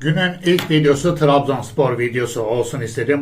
Günün ilk videosu Trabzonspor videosu olsun istedim.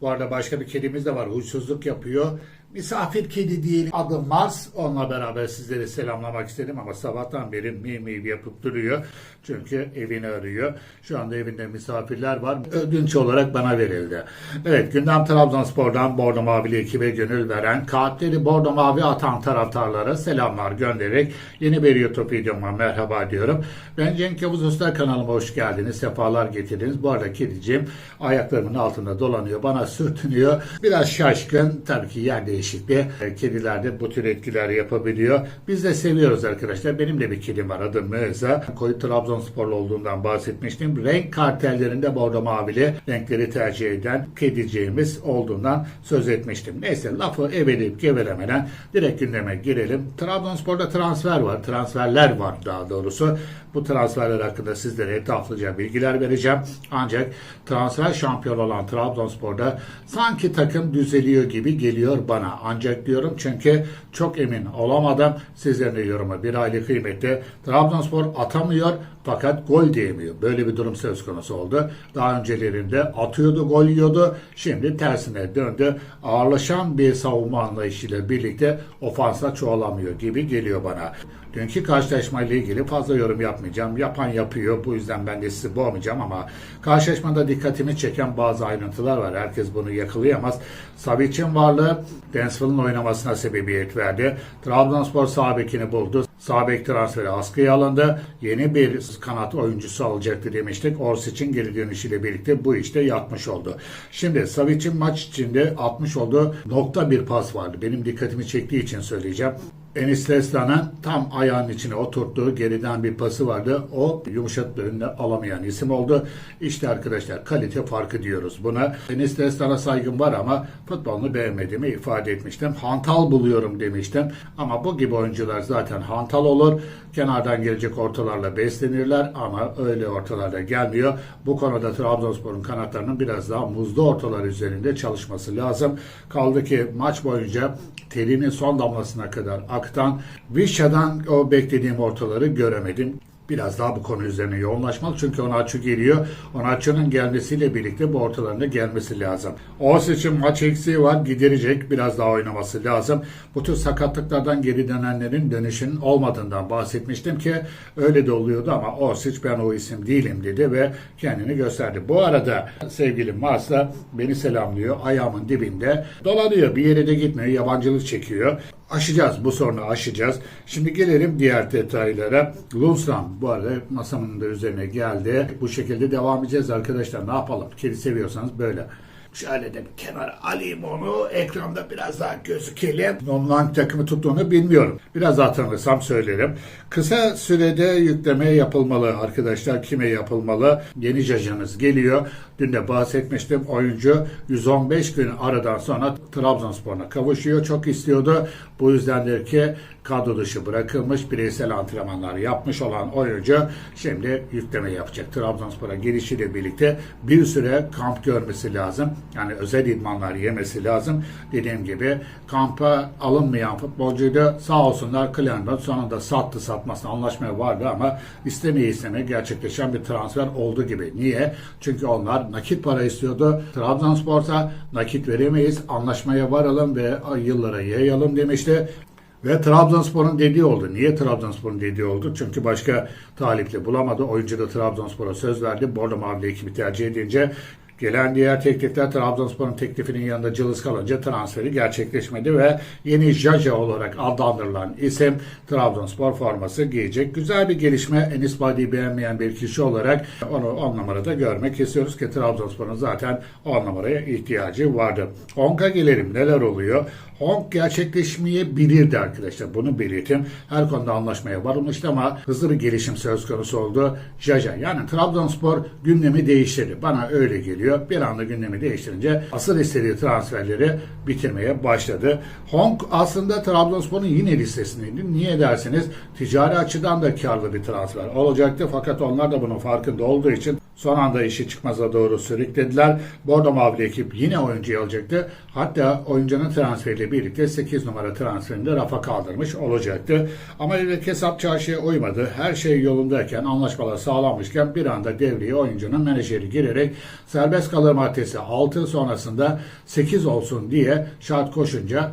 Bu- arada başka bir kedimiz de var. Huysuzluk yapıyor. Misafir kedi değil. Adı Mars. Onunla beraber sizleri selamlamak istedim ama sabahtan beri miv miv yapıp duruyor. Çünkü evini arıyor. Şu anda evinde misafirler var. Ödünç olarak bana verildi. Evet gündem Trabzonspor'dan Bordo Mavili ekibe gönül veren, kağıtları Bordo Mavi atan taraftarlara selamlar göndererek yeni bir YouTube videoma merhaba diyorum. Ben Cenk Yavuz Usta kanalıma hoş geldiniz. Sefalar getirdiniz. Bu arada kedicim ayaklarımın altında dolanıyor. Bana sürtünüyor. Biraz şaşkın. Tabii ki yer değişikliği. E, Kediler de bu tür etkiler yapabiliyor. Biz de seviyoruz arkadaşlar. Benim de bir kedim var. Adı Meza. Koyu Trabzonsporlu olduğundan bahsetmiştim. Renk kartellerinde bordo mavili renkleri tercih eden kediciğimiz olduğundan söz etmiştim. Neyse lafı eveleyip gevelemeden direkt gündeme girelim. Trabzonspor'da transfer var. Transferler var daha doğrusu. Bu transferler hakkında sizlere etraflıca bilgiler vereceğim. Ancak transfer şampiyon olan Trabzonspor'da sanki takım düzeliyor gibi geliyor bana. Ancak diyorum çünkü çok emin olamadım. Sizlerin de yorumu bir aylık kıymetli. Trabzonspor atamıyor fakat gol diyemiyor. Böyle bir durum söz konusu oldu. Daha öncelerinde atıyordu, gol yiyordu. Şimdi tersine döndü. Ağırlaşan bir savunma anlayışıyla birlikte ofansa çoğalamıyor gibi geliyor bana. Dünkü karşılaşmayla ilgili fazla yorum yapmayacağım. Yapan yapıyor. Bu yüzden ben de sizi boğmayacağım ama karşılaşmada dikkatimi çeken bazı ayrıntılar var. Herkes bunu yakalayamaz. Savic'in varlığı Densville'ın oynamasına sebebiyet verdi. Trabzonspor sağ buldu. Sağ bek transferi askıya alındı. Yeni bir kanat oyuncusu alacaktı demiştik. Orsic'in geri dönüşüyle birlikte bu işte yatmış oldu. Şimdi Savic'in maç içinde atmış olduğu nokta bir pas vardı. Benim dikkatimi çektiği için söyleyeceğim. Enis Deslan'ın tam ayağının içine oturttuğu geriden bir pası vardı. O yumuşatma önüne alamayan isim oldu. İşte arkadaşlar kalite farkı diyoruz buna. Enis Deslan'a saygım var ama futbolunu beğenmediğimi ifade etmiştim. Hantal buluyorum demiştim. Ama bu gibi oyuncular zaten hantal olur. Kenardan gelecek ortalarla beslenirler ama öyle ortalarda gelmiyor. Bu konuda Trabzonspor'un kanatlarının biraz daha muzlu ortalar üzerinde çalışması lazım. Kaldı ki maç boyunca terinin son damlasına kadar aktan Vişa'dan o beklediğim ortaları göremedim. Biraz daha bu konu üzerine yoğunlaşmalı. Çünkü Onaçu geliyor. Onaçu'nun gelmesiyle birlikte bu ortalarında gelmesi lazım. Oğuz için maç eksiği var. Giderecek. Biraz daha oynaması lazım. Bu tür sakatlıklardan geri dönenlerin dönüşünün olmadığından bahsetmiştim ki öyle de oluyordu ama Orsic ben o isim değilim dedi ve kendini gösterdi. Bu arada sevgili Mars'la beni selamlıyor. Ayağımın dibinde dolanıyor. Bir yere de gitmiyor. Yabancılık çekiyor. Aşacağız. Bu sorunu aşacağız. Şimdi gelelim diğer detaylara. Lundstram bu arada masamın da üzerine geldi. Bu şekilde devam edeceğiz arkadaşlar. Ne yapalım? Kedi seviyorsanız böyle. Şöyle de bir kenara alayım onu. Ekranda biraz daha gözükelim. Onun hangi takımı tuttuğunu bilmiyorum. Biraz daha tanırsam söylerim. Kısa sürede yükleme yapılmalı arkadaşlar. Kime yapılmalı? Yeni cajanız geliyor. Dün de bahsetmiştim. Oyuncu 115 gün aradan sonra Trabzonspor'una kavuşuyor. Çok istiyordu. Bu yüzdendir ki kadro dışı bırakılmış, bireysel antrenmanlar yapmış olan oyuncu şimdi yükleme yapacak. Trabzonspor'a gelişiyle birlikte bir süre kamp görmesi lazım. Yani özel idmanlar yemesi lazım. Dediğim gibi kampa alınmayan futbolcuydu. Sağ olsunlar Clermont sonunda sattı satmasına anlaşmaya vardı ama istemeye istemeye gerçekleşen bir transfer oldu gibi. Niye? Çünkü onlar nakit para istiyordu. Trabzonspor'sa nakit veremeyiz, anlaşmaya varalım ve yıllara yayalım demişti. Ve Trabzonspor'un dediği oldu. Niye Trabzonspor'un dediği oldu? Çünkü başka talipli bulamadı. Oyuncu da Trabzonspor'a söz verdi. Bordo Mavili ekibi tercih edince Gelen diğer teklifler Trabzonspor'un teklifinin yanında cılız kalınca transferi gerçekleşmedi ve yeni Jaja olarak adlandırılan isim Trabzonspor forması giyecek. Güzel bir gelişme. Enis Badi'yi beğenmeyen bir kişi olarak onu 10 numarada görmek istiyoruz ki Trabzonspor'un zaten 10 numaraya ihtiyacı vardı. Honk'a gelelim. Neler oluyor? Honk gerçekleşmeyebilirdi arkadaşlar. Bunu belirteyim. Her konuda anlaşmaya varılmıştı ama hızlı bir gelişim söz konusu oldu. Jaja yani Trabzonspor gündemi değiştirdi. Bana öyle geliyor. Bir anda gündemi değiştirince asıl istediği transferleri bitirmeye başladı. Honk aslında Trabzonspor'un yine listesindeydi. Niye derseniz ticari açıdan da karlı bir transfer olacaktı. Fakat onlar da bunun farkında olduğu için son anda işi çıkmaza doğru sürüklediler. Bordo Mavili ekip yine oyuncuyu alacaktı. Hatta oyuncunun transferiyle birlikte 8 numara transferini de rafa kaldırmış olacaktı. Ama hesap çarşıya uymadı. Her şey yolundayken, anlaşmalar sağlanmışken bir anda devreye oyuncunun menajeri girerek serbest kalır maddesi 6 sonrasında 8 olsun diye şart koşunca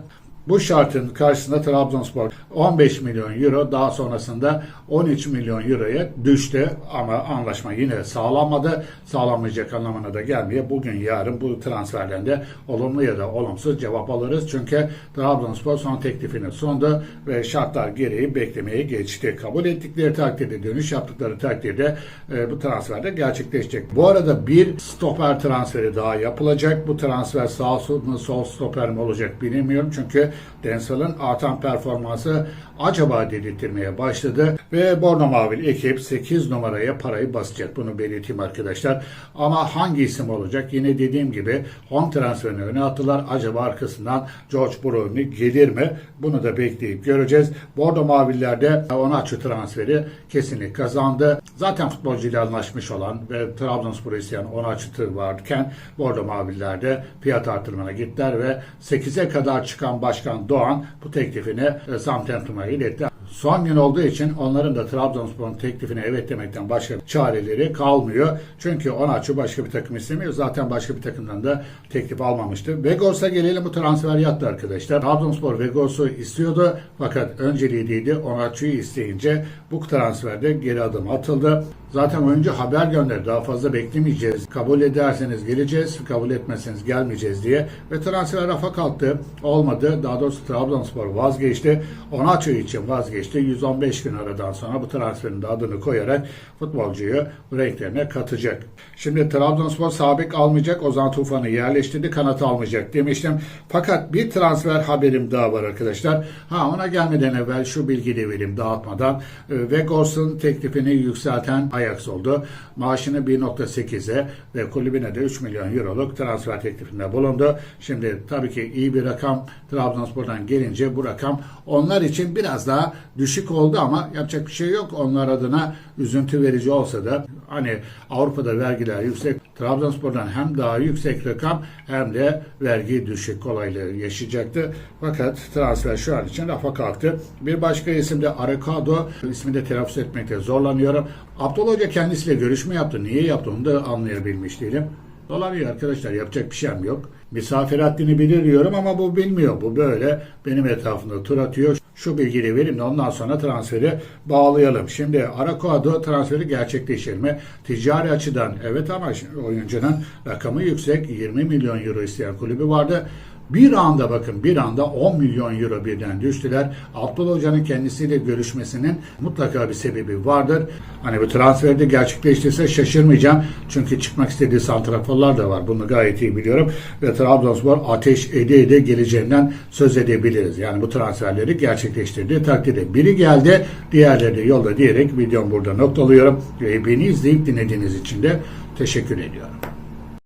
bu şartın karşısında Trabzonspor 15 milyon euro daha sonrasında 13 milyon euroya düştü ama anlaşma yine sağlanmadı. Sağlanmayacak anlamına da gelmiyor. Bugün yarın bu transferlerinde olumlu ya da olumsuz cevap alırız. Çünkü Trabzonspor son teklifini sundu ve şartlar gereği beklemeye geçti. Kabul ettikleri takdirde dönüş yaptıkları takdirde e, bu transfer de gerçekleşecek. Bu arada bir stoper transferi daha yapılacak. Bu transfer sağ mı sol stoper mi olacak bilmiyorum. Çünkü Densel'ın artan performansı acaba dedirtmeye başladı ve Borno Mavil ekip 8 numaraya parayı basacak. Bunu belirteyim arkadaşlar. Ama hangi isim olacak? Yine dediğim gibi Hong transferini öne attılar. Acaba arkasından George Brownie gelir mi? Bunu da bekleyip göreceğiz. Bordo Mavillerde Onaçu transferi kesinlikle kazandı. Zaten futbolcuyla anlaşmış olan ve Trabzonspor'u isteyen Onaçu varken Bordo Mavillerde fiyat artırmana gittiler ve 8'e kadar çıkan Başkan Doğan bu teklifini Southampton'a iletti. Son gün olduğu için onların da Trabzonspor'un teklifine evet demekten başka çareleri kalmıyor. Çünkü Onaçu başka bir takım istemiyor. Zaten başka bir takımdan da teklif almamıştı. Vegors'a gelelim bu transfer yattı arkadaşlar. Trabzonspor Vegors'u istiyordu fakat önceliği değildi. Onaçu'yu isteyince bu transferde geri adım atıldı. Zaten oyuncu haber gönderdi. Daha fazla beklemeyeceğiz. Kabul ederseniz geleceğiz. Kabul etmezseniz gelmeyeceğiz diye. Ve transfer rafa kalktı. Olmadı. Daha doğrusu Trabzonspor vazgeçti. Onaçu için vazgeçti. 115 gün aradan sonra bu transferin de adını koyarak futbolcuyu renklerine katacak. Şimdi Trabzonspor sabek almayacak. Ozan Tufan'ı yerleştirdi. Kanat almayacak demiştim. Fakat bir transfer haberim daha var arkadaşlar. Ha ona gelmeden evvel şu bilgi de vereyim dağıtmadan. E, Vegors'un teklifini yükselten Ajax oldu. Maaşını 1.8'e ve kulübüne de 3 milyon euroluk transfer teklifinde bulundu. Şimdi tabii ki iyi bir rakam Trabzonspor'dan gelince bu rakam onlar için biraz daha düşük oldu ama yapacak bir şey yok. Onlar adına üzüntü verici olsa da hani Avrupa'da vergiler yüksek. Trabzonspor'dan hem daha yüksek rakam hem de vergi düşük kolaylığı yaşayacaktı. Fakat transfer şu an için rafa kalktı. Bir başka isim de Arakado. İsmini de telaffuz etmekte zorlanıyorum. Abdullah Hoca kendisiyle görüşme yaptı. Niye yaptı onu da anlayabilmiş değilim. Dolanıyor arkadaşlar yapacak bir şeyim yok. Misafir haddini bilir diyorum ama bu bilmiyor. Bu böyle benim etrafımda tur atıyor. Şu bilgiyi vereyim de ondan sonra transferi bağlayalım. Şimdi Arakoado transferi gerçekleşir mi? Ticari açıdan evet ama oyuncunun rakamı yüksek. 20 milyon euro isteyen kulübü vardı. Bir anda bakın bir anda 10 milyon euro birden düştüler. Abdullah Hoca'nın kendisiyle görüşmesinin mutlaka bir sebebi vardır. Hani bu transferde gerçekleştirse şaşırmayacağım. Çünkü çıkmak istediği santraforlar da var. Bunu gayet iyi biliyorum. Ve Trabzonspor ateş ede ede geleceğinden söz edebiliriz. Yani bu transferleri gerçekleştirdiği takdirde. Biri geldi, diğerleri de yolda diyerek videomu burada noktalıyorum. Ve beni izleyip dinlediğiniz için de teşekkür ediyorum.